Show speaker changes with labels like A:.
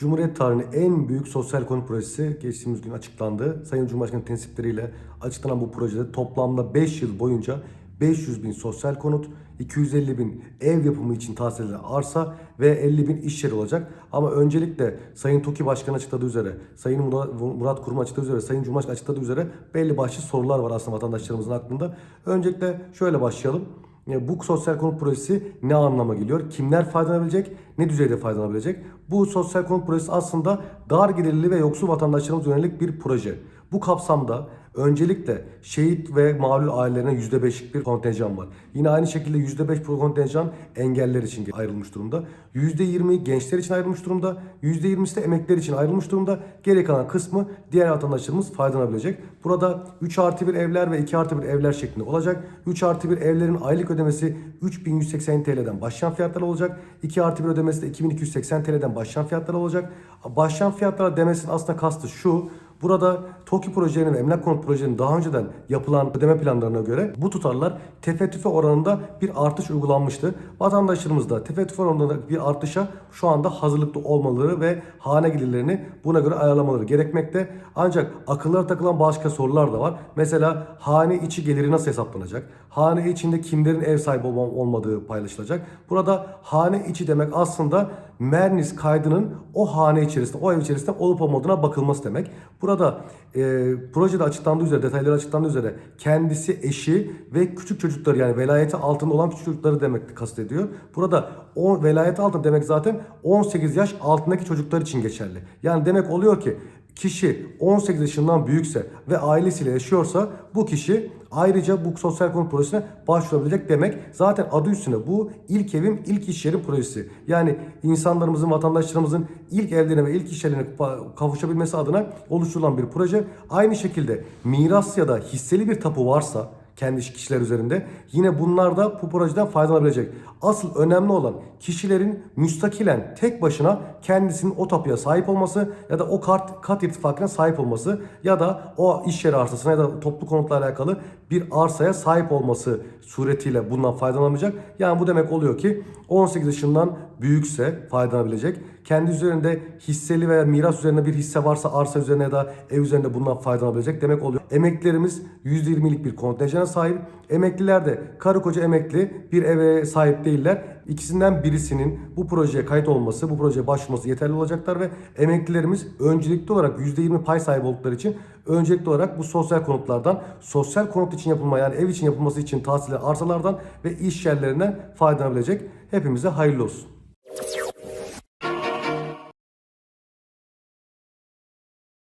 A: Cumhuriyet tarihinin en büyük sosyal konut projesi geçtiğimiz gün açıklandı. Sayın Cumhurbaşkanı tensipleriyle açıklanan bu projede toplamda 5 yıl boyunca 500 bin sosyal konut, 250 bin ev yapımı için tahsis edilen arsa ve 50 bin iş yeri olacak. Ama öncelikle Sayın TOKİ Başkanı açıkladığı üzere, Sayın Murat Kurum açıkladığı üzere, Sayın Cumhurbaşkanı açıkladığı üzere belli başlı sorular var aslında vatandaşlarımızın aklında. Öncelikle şöyle başlayalım. E, Bu sosyal konut projesi ne anlama geliyor? Kimler faydalanabilecek? Ne düzeyde faydalanabilecek? Bu sosyal konut projesi aslında dar gelirli ve yoksul vatandaşlarımız yönelik bir proje. Bu kapsamda öncelikle şehit ve mağlul ailelerine %5'lik bir kontenjan var. Yine aynı şekilde %5 kontenjan engeller için ayrılmış durumda. %20 gençler için ayrılmış durumda. %20'si de emekliler için ayrılmış durumda. Geri kalan kısmı diğer vatandaşlarımız faydalanabilecek. Burada 3 artı 1 evler ve 2 artı 1 evler şeklinde olacak. 3 artı 1 evlerin aylık ödemesi 3180 TL'den başlayan fiyatlar olacak. 2 artı 1 ödemesi de 2280 TL'den başlayan fiyatlar olacak. Başlayan fiyatlar demesinin aslında kastı şu. Burada TOKİ projelerinin ve emlak konut projelerinin daha önceden yapılan ödeme planlarına göre bu tutarlar tefe tüfe oranında bir artış uygulanmıştı. Vatandaşlarımız da tefe tüfe oranında bir artışa şu anda hazırlıklı olmaları ve hane gelirlerini buna göre ayarlamaları gerekmekte. Ancak akıllara takılan başka sorular da var. Mesela hane içi geliri nasıl hesaplanacak? Hane içinde kimlerin ev sahibi olma- olmadığı paylaşılacak. Burada hane içi demek aslında Mernis kaydının o hane içerisinde, o ev içerisinde olup olmadığına bakılması demek. Burada e, projede açıklandığı üzere, detayları açıklandığı üzere kendisi, eşi ve küçük çocukları yani velayeti altında olan küçük çocukları demek kastediyor. Burada o velayeti altında demek zaten 18 yaş altındaki çocuklar için geçerli. Yani demek oluyor ki kişi 18 yaşından büyükse ve ailesiyle yaşıyorsa bu kişi ayrıca bu sosyal konut projesine başvurabilecek demek. Zaten adı üstüne bu ilk evim ilk iş yeri projesi. Yani insanlarımızın, vatandaşlarımızın ilk evlerine ve ilk iş yerlerine kavuşabilmesi adına oluşturulan bir proje. Aynı şekilde miras ya da hisseli bir tapu varsa kendi kişiler üzerinde. Yine bunlar da bu projeden faydalanabilecek. Asıl önemli olan kişilerin müstakilen tek başına kendisinin o tapuya sahip olması ya da o kart kat irtifakına sahip olması ya da o iş yeri arsasına ya da toplu konutla alakalı bir arsaya sahip olması suretiyle bundan faydalanamayacak. Yani bu demek oluyor ki 18 yaşından büyükse faydalanabilecek. Kendi üzerinde hisseli veya miras üzerine bir hisse varsa arsa üzerine ya da ev üzerinde bundan faydalanabilecek demek oluyor. Emeklilerimiz %20'lik bir kontenjana sahip. Emekliler de karı koca emekli bir eve sahip değiller. İkisinden birisinin bu projeye kayıt olması, bu projeye başvurması yeterli olacaklar ve emeklilerimiz öncelikli olarak %20 pay sahibi oldukları için öncelikli olarak bu sosyal konutlardan, sosyal konut için yapılma yani ev için yapılması için tahsil edilen arsalardan ve iş yerlerinden faydalanabilecek. Hepimize hayırlı olsun.